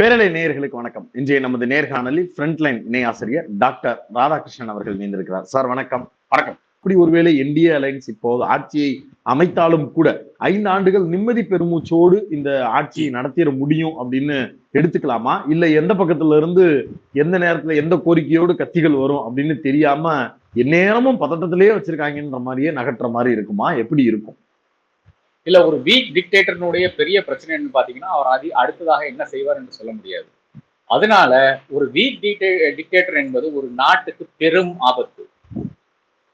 பேரலை நேயர்களுக்கு வணக்கம். இன்றைய நமது நேர்காணலில் ஃப்ரண்ட்லைன் இணை ஆசிரியர் டாக்டர் ராதாகிருஷ்ணன் அவர்கள் இணைந்திருக்கிறார். சார் வணக்கம். வணக்கம். இப்படி ஒருவேளை இந்திய அலைன்ஸ் இப்போது ஆட்சியை அமைத்தாலும் கூட ஐந்து ஆண்டுகள் நிம்மதி பெருமூச்சோடு இந்த ஆட்சியை நடத்திட முடியும் அப்படின்னு எடுத்துக்கலாமா? இல்ல எந்த பக்கத்துல இருந்து எந்த நேரத்துல எந்த கோரிக்கையோடு கத்திகள் வரும் அப்படின்னு தெரியாம எந்நேரமும் பதட்டத்திலேயே வச்சிருக்காங்கன்ற மாதிரியே நகட்டுற மாதிரி இருக்குமா? எப்படி இருக்கும்? இல்ல ஒரு வீக் டிக்டேட்டர்னுடைய பெரிய பிரச்சனை என்னன்னு பாத்தீங்கன்னா அவர் அதி அடுத்ததாக என்ன செய்வார் என்று சொல்ல முடியாது. அதனால ஒரு வீக் டிக்டேட்டர் என்பது ஒரு நாட்டுக்கு பெரும் ஆபத்து.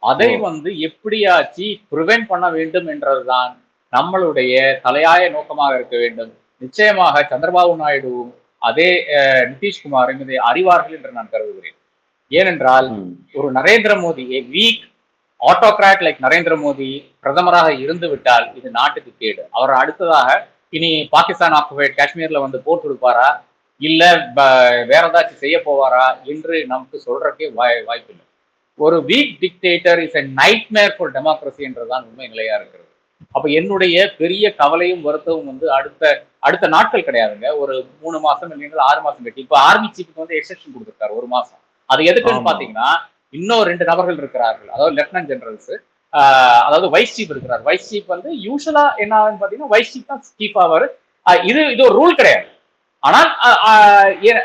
அதை வந்து எப்படியாச்சு ப்ரிவென்ட் பண்ண வேண்டும் என்றதுதான் நம்மளுடைய தலையாய நோக்கமாக இருக்க வேண்டும். நிச்சயமாக சந்திரபாபு நாயுடுவும் அதே நிதிஷ்குமாரும் இதை அறிவார்கள் என்று நான் கருதுகிறேன். ஏனென்றால். ஒரு Narendra Modi weak autocrat like Narendra Modi பிரதமராக இருந்து விட்டால் இது நாட்டுக்கு கேடு. அவர் அடுத்ததாக இனி பாகிஸ்தான் ஆக்குபைட் காஷ்மீர்ல வந்து போர் கொடுப்பாரா? இல்ல வேற ஏதாச்சும் செய்ய போவாரா? என்று நமக்கு சொல்றதுக்கே வாய் வாய்ப்பில்லை. ஒரு weak dictator is a nightmare for democracy என்றுதான் உண்மை நிலையா இருக்கிறது. அப்ப என்னுடைய பெரிய கவலையும் வருத்தமும் வந்து அடுத்த அடுத்த நாட்கள் கிடையாதுங்க. ஒரு மூணு மாசம் இல்லைங்களா ஆறு மாசம் கட்டி இப்ப ஆர்மி சீஃப்க்கு வந்து எக்ஸ்டென்ஷன் கொடுத்துருக்காரு ஒரு மாசம். அது எதுக்குன்னு. பாத்தீங்கன்னா இன்னும் ரெண்டு நபர்கள் இருக்கிறார்கள். அதாவது லெப்டினன்ட் ஜெனரல்ஸ் அதாவது வைஸ் சீஃப் இருக்கிறார். வைஸ் சீஃப் வந்து யூஸ்வலா என்ன ஆகுதுன்னு பாத்தீங்கன்னா வைஸ் சீஃப் தான் சீஃப் ஆவார். இது இது ஒரு ரூல் கிடையாது. ஆனால்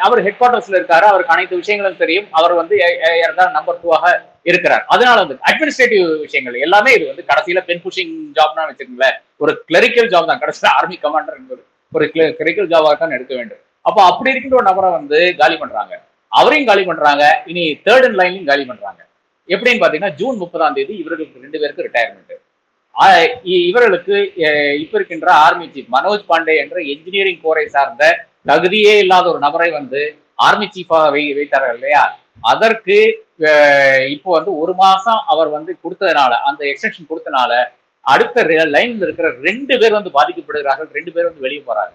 அவர் ஹெட் குவார்டர்ஸ்ல இருக்காரு. அவருக்கு அனைத்து விஷயங்களும் தெரியும். அவர் வந்து நம்பர் டூவாக இருக்கிறார். அதனால வந்து அட்மினிஸ்ட்ரேட்டிவ் விஷயங்கள் எல்லாமே இது வந்து கடைசியில பென் புஷிங் ஜாப்னா வச்சுக்கோங்களேன். ஒரு கிளரிக்கல் ஜாப் தான். கடைசியில் ஆர்மி கமாண்டர் என்பது. ஒரு கிளரிக்கல் ஜாபாக தான் எடுக்க வேண்டும். அப்போ அப்படி இருக்கின்ற ஒரு நபரை வந்து காலி பண்றாங்க. அவரையும் காலி பண்றாங்க இனி தேர்ட் அண்ட் லைன்லையும் காலி பண்றாங்க. எப்படின்னு பாத்தீங்கன்னா ஜூன் முப்பதாம் தேதி இவர்களுக்கு ரெண்டு பேருக்கு ரிட்டையர்மெண்ட் இவர்களுக்கு இப்ப இருக்கின்ற ஆர்மி சீஃப் மனோஜ் பாண்டே என்ற என்ஜினியரிங் கோரை சார்ந்த தகுதியே இல்லாத ஒரு நபரை வந்து ஆர்மி சீஃபாக வை வைத்தார்கள் இல்லையா? அதற்கு இப்போ வந்து ஒரு மாசம் அவர் வந்து கொடுத்ததுனால அந்த எக்ஸ்டென்ஷன் கொடுத்தனால அடுத்த லைன்ல இருக்கிற ரெண்டு பேர் வந்து பாதிக்கப்படுகிறார்கள் ரெண்டு பேர் வந்து வெளியே போறாங்க.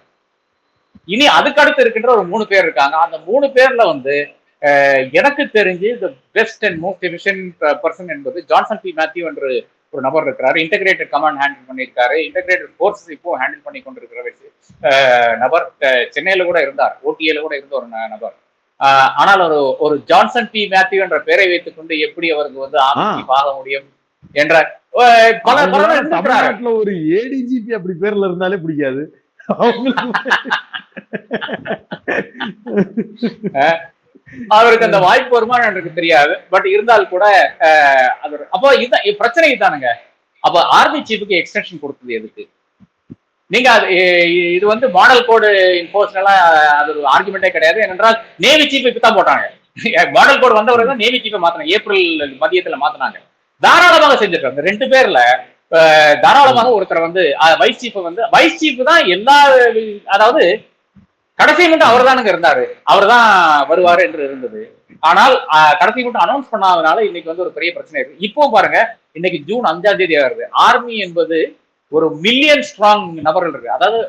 இனி அதுக்கு அடுத்து இருக்கின்ற ஒரு மூணு பேர் இருக்காங்க. அந்த மூணு பேர்ல வந்து எனக்கு தெரிஞ்சு the best and most efficient person என்பது ஜான்சன் பி மேத்யூ என்று ஒரு நபர் இருக்கிறாரு. இன்டகிரேட்டட் கமாண்ட் ஹேண்டில் பண்ணியிருக்காரு. இன்டகிரேட்டட் ஃபோர்ஸ் இப்போ ஹேண்டில் பண்ணி கொண்டிருக்கிற நபர் சென்னையில கூட இருந்தார். ஓடிஏல கூட இருந்த ஒரு நபர். ஆனால் ஒரு ஒரு ஜான்சன் பி மேத்யூ என்ற பெயரை வைத்துக் கொண்டு எப்படி அவருக்கு வந்து ஆக முடியும் என்ற பல ஒரு ஏடிஜிபி அப்படி பேர்ல இருந்தாலே பிடிக்காது. அவருக்கு அந்த வாய்ப்பு வருமா எனக்கு தெரியாது. பட் இருந்தால் கூட அது அப்போ இதுதான் பிரச்சனை இதுதானுங்க. அப்ப ஆர்மி சீஃபுக்கு எக்ஸ்டென்ஷன் கொடுத்தது எதுக்கு? நீங்க அது இது வந்து மாடல் கோடு இன்போர்ஸ் எல்லாம் அது ஒரு ஆர்குமெண்டே கிடையாது. ஏனென்றால் நேவி சீஃப் தான் போட்டாங்க. மாடல் கோடு வந்தவரை தான் நேவி சீஃபை மாத்தினாங்க. ஏப்ரல் மதியத்துல மாத்தினாங்க. தாராளமாக செஞ்சிருக்காங்க. இந்த ரெண்டு பேர்ல தாராளமாக ஒருத்தர் வந்து வைஸ் சீஃப் வந்து வைஸ் சீஃப் தான் எல்லா அதாவது கடைசி மட்டும் அவர் தானுங்க இருந்தாரு. அவர் தான் வருவாரு என்று இருந்தது. ஆனால் கடைசி மட்டும் அனௌன்ஸ் பண்ணாதனால இன்னைக்கு வந்து ஒரு பெரிய பிரச்சனை இருக்கு. இப்போ பாருங்க இன்னைக்கு ஜூன் அஞ்சாம் தேதி வருது. ஆர்மி என்பது ஒரு மில்லியன் ஸ்ட்ராங் நபர்கள் இருக்கு. அதாவது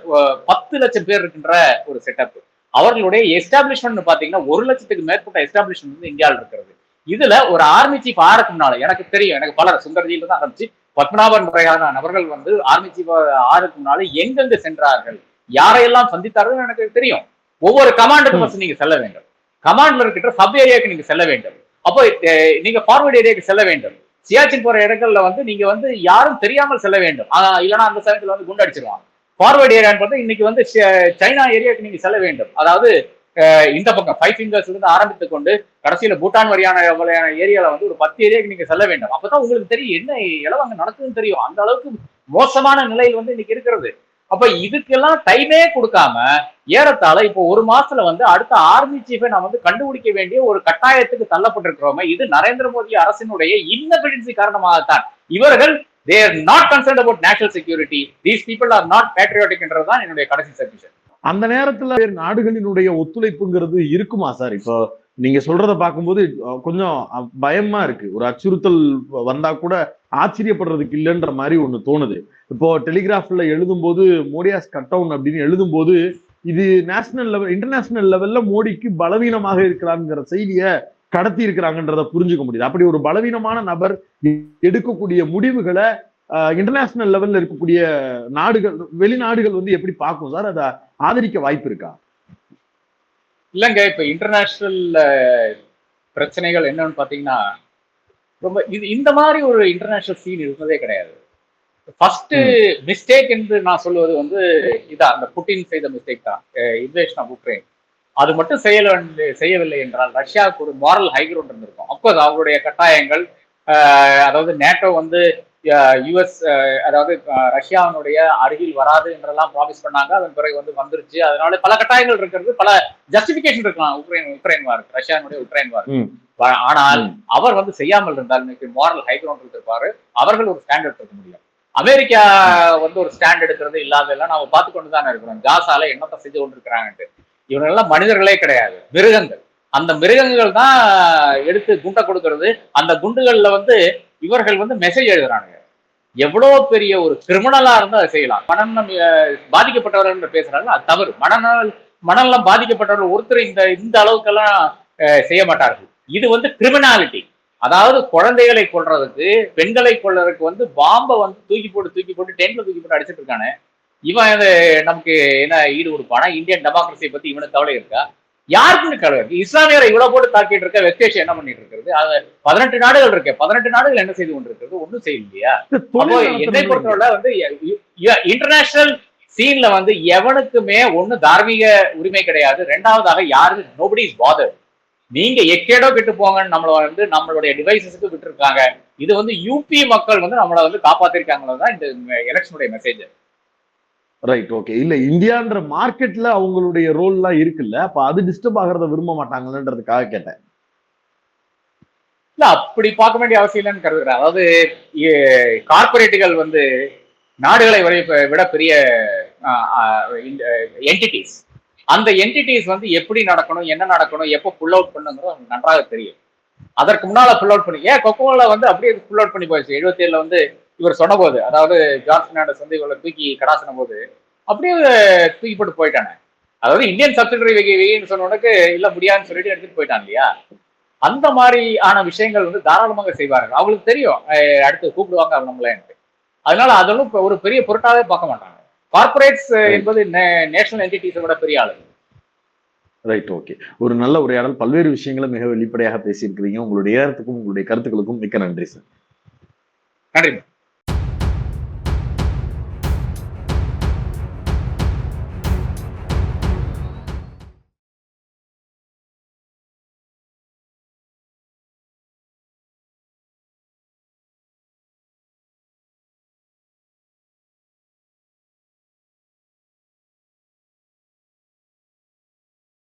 பத்து லட்சம் பேர் இருக்கின்ற ஒரு செட்டப் அவர்களுடைய எஸ்டாப்ளிஷ்மெண்ட் பாத்தீங்கன்னா ஒரு லட்சத்துக்கு மேற்பட்ட எஸ்டாப்ளிஷ்மெண்ட் வந்து இந்தியாவில் இருக்கிறது. இதுல ஒரு ஆர்மி சீஃப் ஆறதுக்கு முன்னால எனக்கு தெரியும் எனக்கு பலர் சுந்தர்ஜியில தான் ஆரம்பிச்சு பத்மநாபன் முறையான நபர்கள் வந்து ஆர்மி சீஃப் ஆறுக்கு முன்னாலே எங்கெங்கு சென்றார்கள்? யாரையெல்லாம் சந்தித்தார்கள் எனக்கு தெரியும். ஒவ்வொரு கமாண்டுக்கு ஃபர்ஸ்ட் நீங்க செல்ல வேண்டும். கமாண்ட்ல இருக்கிற சப் ஏரியாவுக்கு நீங்க செல்ல வேண்டும். அப்போ நீங்க ஃபார்வர்ட் ஏரியாவுக்கு செல்ல வேண்டும். சியாச்சின் போற இடங்கள்ல வந்து நீங்க வந்து யாரும் தெரியாமல் செல்ல வேண்டும். ஆஹ் இல்லைன்னா அந்த சமயத்துல வந்து குண்டு அடிச்சிருவாங்க ஃபார்வர்ட் ஏரியான்னு பார்த்தா இன்னைக்கு வந்து சைனா ஏரியாவுக்கு நீங்க செல்ல வேண்டும். அதாவது இந்த பக்கம் ஃபைவ் ஃபிங்கர்ஸ்ல இருந்து ஆரம்பித்து கொண்டு கடைசியில பூட்டான் வரியான வகையான ஏரியால வந்து ஒரு பத்து ஏரியாவுக்கு நீங்க செல்ல வேண்டும். அப்பதான் உங்களுக்கு தெரியும் என்ன இளவு அங்க நடக்குதுன்னு தெரியும். அந்த அளவுக்கு மோசமான நிலையில் வந்து இன்னைக்கு இருக்கிறது. அப்ப இதுக்கெல்லாம் டைமே கொடுக்காம ஏறத்தாழ இப்போ ஒரு மாசத்துல வந்து அடுத்த ஆர்மி சீஃபை நான் வந்து கண்டுபிடிக்க வேண்டிய ஒரு கட்டாயத்துக்கு தள்ளப்பட்டிருக்கிறோமே. இது நரேந்திர மோடி அரசினுடைய இன்னபிடன்சி காரணமாகத்தான். இவர்கள் they not concern about national security these people are not patriotic என்றதுதான் என்னுடைய கடைசி சஜஷன் அந்த நேரத்துல நாடுகளினுடைய ஒத்துழைப்புங்கிறது இருக்குமா சார்? இப்போ நீங்க சொல்றத பார்க்கும்போது கொஞ்சம் பயமா இருக்கு. ஒரு அச்சுறுத்தல் வந்தா கூட ஆச்சரியப்படுறதுக்கு இல்லைன்ற மாதிரி ஒண்ணு தோணுது. இப்போ டெலிகிராஃப்ல எழுதும்போது மோடியாஸ் கட் டவுன் அப்படின்னு எழுதும்போது இது நேஷனல் லெவல் இன்டர்நேஷனல் லெவல்ல மோடிக்கு பலவீனமாக இருக்கிறாங்கிற செய்தியை கடத்தி இருக்கிறாங்கன்றத புரிஞ்சுக்க முடியுது. அப்படி ஒரு பலவீனமான நபர் எடுக்கக்கூடிய முடிவுகளை இன்டர்நேஷனல் லெவல்ல இருக்கக்கூடிய நாடுகள் வெளிநாடுகள் வந்து எப்படி பார்க்கும் சார்? அதை ஆதரிக்க வாய்ப்பு இருக்கா? இல்லைங்க இப்ப இன்டர்நேஷனல் பிரச்சனைகள் என்னன்னு பாத்தீங்கன்னா ரொம்ப இது இந்த மாதிரி ஒரு இன்டர்நேஷனல் சீன் இருந்ததே கிடையாது. ஃபர்ஸ்ட் மிஸ்டேக் என்று நான் சொல்லுவது வந்து இதான் அந்த புட்டின் செய்த மிஸ்டேக் தான். இன்வேஷன் ஆஃப் உக்ரைன் அது மட்டும் செய்யல செய்யவில்லை என்றால் ரஷ்யாவுக்கு ஒரு மாரல் ஹைக்ரவுண்ட் இருந்திருக்கும். அப்போது அவருடைய கட்டாயங்கள் அதாவது நேட்டோ வந்து யுஎஸ் அதாவது ரஷ்யாவினுடைய அருகில் வராது என்றெல்லாம் ப்ராமிஸ் பண்ணாங்க. அதன் பிறகு வந்து வந்துருச்சு. அதனால பல கட்டாயங்கள் இருக்கிறது. பல ஜஸ்டிபிகேஷன் இருக்கலாம். உக்ரைன் உக்ரைன் வார் ரஷ்யானுடைய உக்ரைன் வார் ஆனால். அவர் வந்து செய்யாமல் இருந்தால் இன்னைக்கு மாரல் ஹைக்ரவுண்ட் இருந்திருப்பாரு அவர்கள் ஒரு ஸ்டாண்டர்ட் இருக்க முடியும். அமெரிக்கா வந்து ஒரு ஸ்டாண்ட் எடுக்கிறது இல்லாதெல்லாம் நாம பார்த்து கொண்டு தானே இருக்கிறோம். ஜாசால என்னத்தை செஞ்சு கொண்டிருக்கிறாங்கன்ட்டு. இவங்க எல்லாம் மனிதர்களே கிடையாது. மிருகங்கள். அந்த மிருகங்கள் தான் எடுத்து குண்டை கொடுக்கறது. அந்த குண்டுகள்ல வந்து இவர்கள் வந்து மெசேஜ் எழுதுறானுங்க. எவ்வளவு பெரிய ஒரு கிரிமினலா இருந்தால் அதை செய்யலாம். மனநலம் பாதிக்கப்பட்டவர்கள் என்று பேசுறாங்க அது தவறு. மனநல மனநலம் பாதிக்கப்பட்டவர்கள் ஒருத்தர் இந்த இந்த அளவுக்கெல்லாம் செய்ய மாட்டார்கள். இது வந்து கிரிமினாலிட்டி அதாவது குழந்தைகளை கொல்றதுக்கு பெண்களை கொல்றதுக்கு வந்து பாம்பை வந்து தூக்கி போட்டு தூக்கி போட்டு டென்ட்ல தூக்கி போட்டு அடிச்சிட்டு இருக்கானே. இவன் இது நமக்கு என்ன ஈடு கொடுப்பானா? இந்தியன் டெமோக்ரஸியை பத்தி இவனுக்கு கவலை இருக்கா? யாருக்குன்னு இருக்கு இஸ்லாமியரை இவ்வளவு போட்டு தாக்கிட்டு இருக்க வெஸ்டேஷன் என்ன பண்ணிட்டு இருக்கிறது? அது பதினெட்டு நாடுகள் இருக்கு. பதினெட்டு நாடுகள் என்ன செய்து கொண்டிருக்கிறது? ஒன்றும் செய்யலையா என்னை பொறுத்தவரை வந்து இன்டர்நேஷனல் சீன்ல வந்து எவனுக்குமே ஒண்ணு தார்மீக உரிமை கிடையாது. ரெண்டாவதாக யாருக்கு நோபடி இஸ் பாதர் நீங்க எக்கேடோ கெட்டு போங்கன்னு நம்மள வந்து நம்மளுடைய டிவைசஸ்க்கு விட்டுருக்காங்க. இது வந்து யூபி மக்கள் வந்து நம்மளை வந்து காப்பாத்திருக்காங்களோ தான் இந்த எலெக்ஷனுடைய மெசேஜ் ரைட் ஓகே இல்ல இந்தியான்ற மார்க்கெட்ல அவங்களுடைய ரோல் எல்லாம் இருக்குல்ல அப்ப அது டிஸ்டர்ப் ஆகிறத விரும்ப மாட்டாங்கன்றதுக்காக கேட்டேன். இல்ல அப்படி பார்க்க வேண்டிய அவசியம் இல்லைன்னு கருதுகிறேன் அதாவது கார்பரேட்டுகள் வந்து நாடுகளை வரை விட பெரிய என்டிட்டிஸ் அந்த என்டிட்டிஸ் வந்து எப்படி நடக்கணும் என்ன நடக்கணும் எப்போ புல் அவுட் பண்ணுங்கிறது அவங்களுக்கு நன்றாக தெரியும். அதற்கு முன்னால புல் அவுட் பண்ணி ஏன் கொக்கோல வந்து அப்படியே புல் அவுட் பண்ணி போயிடுச்சு எழுபத்தி ஏழுல வந்து இவர் சொன்ன போது அதாவது ஜார்ஜ் பெர்னாண்டஸ் வந்து இவரை தூக்கி கடாசின போது அப்படியே தூக்கி போட்டு போயிட்டானே. அதாவது இந்தியன் சப்சிடரி வெகின்னு சொன்ன உடனே இல்ல முடியாதுன்னு சொல்லிட்டு எடுத்துட்டு போயிட்டான் இல்லையா? அந்த மாதிரியான விஷயங்கள் வந்து தாராளமாக செய்வார்கள். அவங்களுக்கு தெரியும் அடுத்து கூப்பிடுவாங்க அவங்க நம்மளேன்ட்டு அதனால அதெல்லாம் ஒரு பெரிய பொருட்டாவே பார்க்க மாட்டாங்க. கார்பரேட்ஸ் என்பது நேஷனல் என்டிட்டிஸை விட பெரிய ஆளு. ரைட் ஓகே ஒரு நல்ல உரையாடல். பல்வேறு விஷயங்களை மிக வெளிப்படையாக பேசியிருக்கிறீங்க. உங்களுடைய நேரத்துக்கும் உங்களுடைய கருத்துக்களுக்கும் மிக்க நன்றி சார் நன்றி